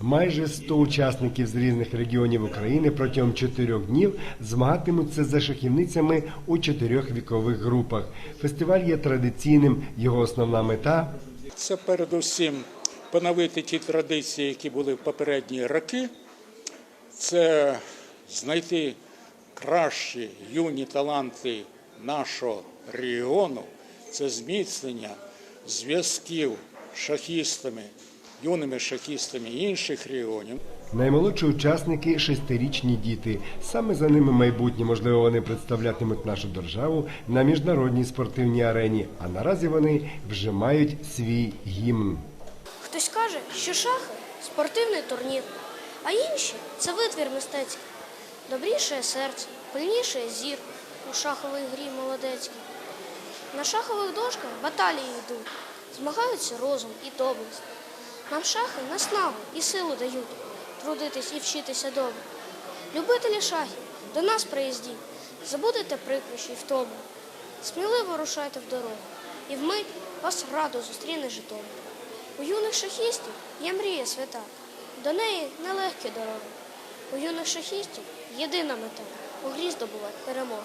Майже 100 учасників з різних регіонів України протягом чотирьох днів змагатимуться за шахівницями у чотирьох вікових групах. Фестиваль є традиційним. Його основна мета Це передусім поновити ті традиції, які були в попередні роки. Це знайти кращі юні таланти нашого регіону, це зміцнення зв'язків з шахістами, юними шахістами інших регіонів. Наймолодші учасники шестирічні діти. Саме за ними майбутнє, можливо, вони представлятимуть нашу державу на міжнародній спортивній арені. А наразі вони вже мають свій гімн. Хтось каже, що шахи спортивний турнір, а інші це витвір мистецький. Добріше серце, пильніше зір у шаховій грі молодецькій. На шахових дошках баталії йдуть, змагаються розум і доблесть. Нам шахи наснагу і силу дають трудитись і вчитися добре. Любителі шахів, до нас приїздіть, забудете прикрощі й втому. Сміливо рушайте в дорогу, і вмить вас радо зустріне Житомир. У юних шахістів є мрія свята, до неї нелегкі дороги. У юних шахістів єдина мета у грі здобувати перемогу.